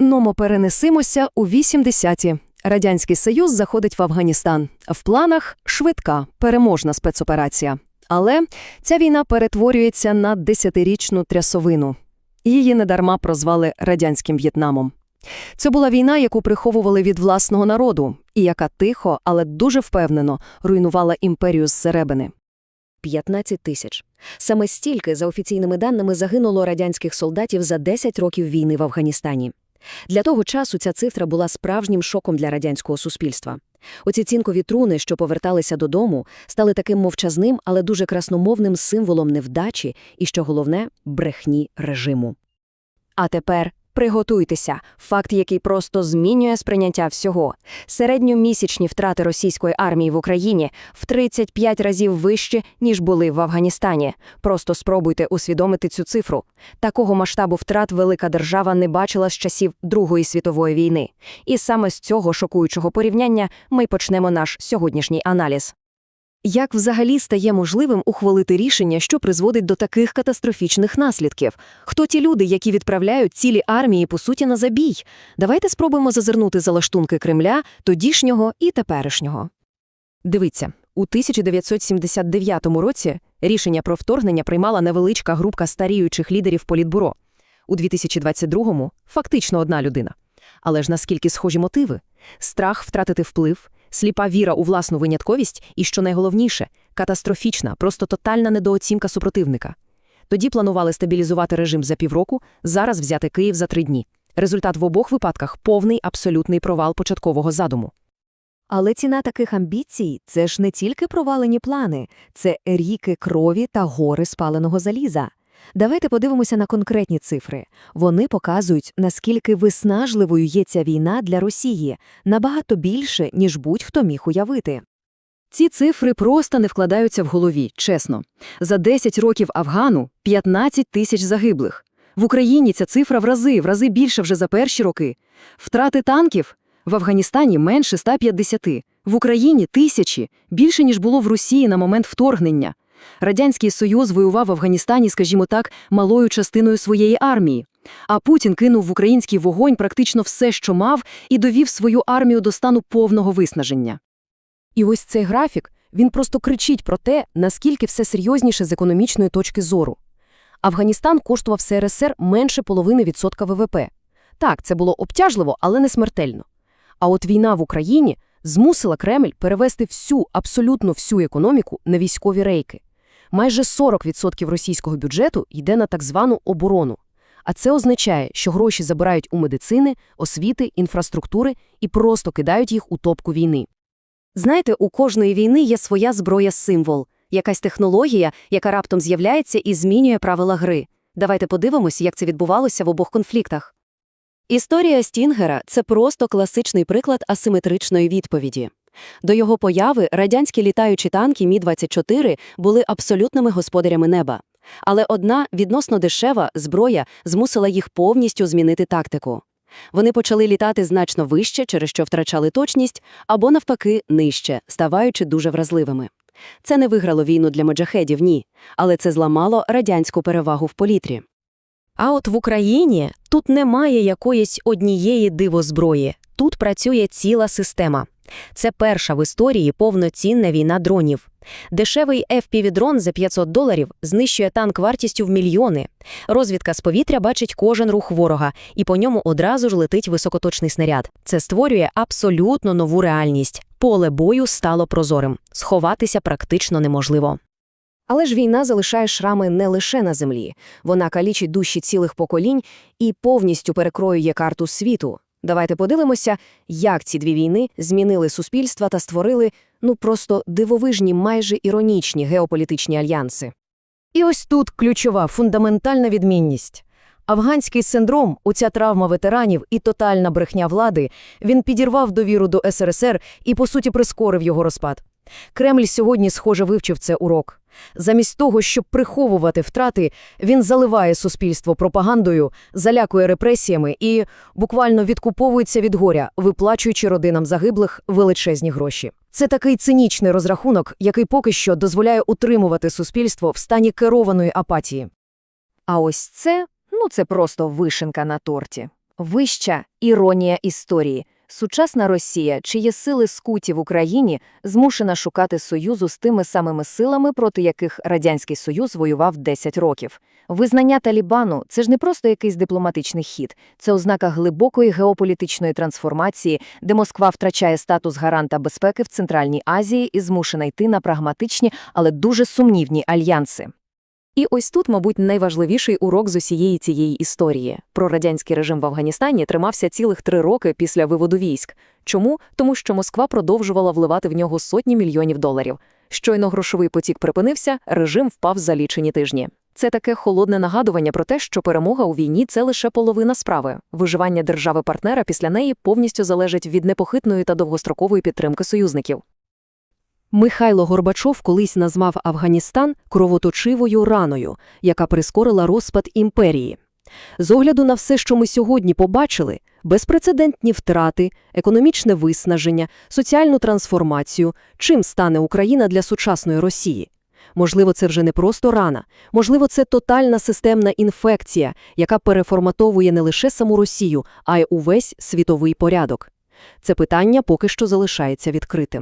Номо перенесимося у 80-ті. Радянський Союз заходить в Афганістан. В планах швидка, переможна спецоперація. Але ця війна перетворюється на десятирічну трясовину. Її недарма прозвали радянським В'єтнамом. Це була війна, яку приховували від власного народу, і яка тихо, але дуже впевнено руйнувала імперію зсередини. 15 тисяч. Саме стільки, за офіційними даними, загинуло радянських солдатів за 10 років війни в Афганістані. Для того часу ця цифра була справжнім шоком для радянського суспільства. Оці цінкові труни, що поверталися додому, стали таким мовчазним, але дуже красномовним символом невдачі і, що головне, брехні режиму. А тепер приготуйтеся. Факт, який просто змінює сприйняття всього. Середньомісячні втрати російської армії в Україні в 35 разів вищі, ніж були в Афганістані. Просто спробуйте усвідомити цю цифру. Такого масштабу втрат велика держава не бачила з часів Другої світової війни. І саме з цього шокуючого порівняння ми почнемо наш сьогоднішній аналіз. Як взагалі стає можливим ухвалити рішення, що призводить до таких катастрофічних наслідків? Хто ті люди, які відправляють цілі армії, по суті, на забій? Давайте спробуємо зазирнути за лаштунки Кремля, тодішнього і теперішнього. Дивіться, у 1979 році рішення про вторгнення приймала невеличка групка старіючих лідерів Політбюро. У 2022-му – фактично одна людина. Але ж наскільки схожі мотиви? Страх втратити вплив, сліпа віра у власну винятковість і, що найголовніше, катастрофічна, просто тотальна недооцінка супротивника. Тоді планували стабілізувати режим за півроку, зараз взяти Київ за три дні. Результат в обох випадках – повний абсолютний провал початкового задуму. Але ціна таких амбіцій – це ж не тільки провалені плани, це ріки крові та гори спаленого заліза. Давайте подивимося на конкретні цифри. Вони показують, наскільки виснажливою є ця війна для Росії, набагато більше, ніж будь-хто міг уявити. Ці цифри просто не вкладаються в голові, чесно. За 10 років Афгану – 15 тисяч загиблих. В Україні ця цифра в рази, в рази більше вже за перші роки. Втрати танків – в Афганістані менше 150, в Україні – тисячі, більше, ніж було в Росії на момент вторгнення. Радянський Союз воював в Афганістані, скажімо так, малою частиною своєї армії. А Путін кинув в український вогонь практично все, що мав, і довів свою армію до стану повного виснаження. І ось цей графік, він просто кричить про те, наскільки все серйозніше з економічної точки зору. Афганістан коштував СРСР менше половини відсотка ВВП. Так, це було обтяжливо, але не смертельно. А от війна в Україні змусила Кремль перевести всю, абсолютно всю економіку на військові рейки. Майже 40% російського бюджету йде на так звану оборону. А це означає, що гроші забирають у медицини, освіти, інфраструктури і просто кидають їх у топку війни. Знаєте, у кожної війни є своя зброя-символ, якась технологія, яка раптом з'являється і змінює правила гри. Давайте подивимося, як це відбувалося в обох конфліктах. Історія Стінгера – це просто класичний приклад асиметричної відповіді. До його появи радянські літаючі танки Мі-24 були абсолютними господарями неба. Але одна відносно дешева зброя змусила їх повністю змінити тактику. Вони почали літати значно вище, через що втрачали точність, або навпаки нижче, ставаючи дуже вразливими. Це не виграло війну для моджахедів, ні, але це зламало радянську перевагу в політрі. А от в Україні тут немає якоїсь однієї дивозброї. Тут працює ціла система. Це перша в історії повноцінна війна дронів. Дешевий FPV-дрон за 500 доларів знищує танк вартістю в мільйони. Розвідка з повітря бачить кожен рух ворога, і по ньому одразу ж летить високоточний снаряд. Це створює абсолютно нову реальність. Поле бою стало прозорим. Сховатися практично неможливо. Але ж війна залишає шрами не лише на землі. Вона калічить душі цілих поколінь і повністю перекроює карту світу. Давайте подивимося, як ці дві війни змінили суспільства та створили ну просто дивовижні, майже іронічні геополітичні альянси. І ось тут ключова фундаментальна відмінність. Афганський синдром, оця травма ветеранів і тотальна брехня влади, він підірвав довіру до СРСР і, по суті, прискорив його розпад. Кремль сьогодні, схоже, вивчив це урок. Замість того, щоб приховувати втрати, він заливає суспільство пропагандою, залякує репресіями і буквально відкуповується від горя, виплачуючи родинам загиблих величезні гроші. Це такий цинічний розрахунок, який поки що дозволяє утримувати суспільство в стані керованої апатії. А ось це, ну це просто вишенка на торті. Вища іронія історії. Сучасна Росія, чиї сили скуті в Україні, змушена шукати союзу з тими самими силами, проти яких Радянський Союз воював 10 років. Визнання Талібану – це ж не просто якийсь дипломатичний хід, це ознака глибокої геополітичної трансформації, де Москва втрачає статус гаранта безпеки в Центральній Азії і змушена йти на прагматичні, але дуже сумнівні альянси. І ось тут, мабуть, найважливіший урок з усієї цієї історії. Прорадянський режим в Афганістані тримався цілих три роки після виводу військ. Чому? Тому що Москва продовжувала вливати в нього сотні мільйонів доларів. Щойно грошовий потік припинився, режим впав за лічені тижні. Це таке холодне нагадування про те, що перемога у війні – це лише половина справи. Виживання держави-партнера після неї повністю залежить від непохитної та довгострокової підтримки союзників. Михайло Горбачов колись назвав Афганістан кровоточивою раною, яка прискорила розпад імперії. З огляду на все, що ми сьогодні побачили – безпрецедентні втрати, економічне виснаження, соціальну трансформацію – чим стане Україна для сучасної Росії? Можливо, це вже не просто рана. Можливо, це тотальна системна інфекція, яка переформатовує не лише саму Росію, а й увесь світовий порядок. Це питання поки що залишається відкритим.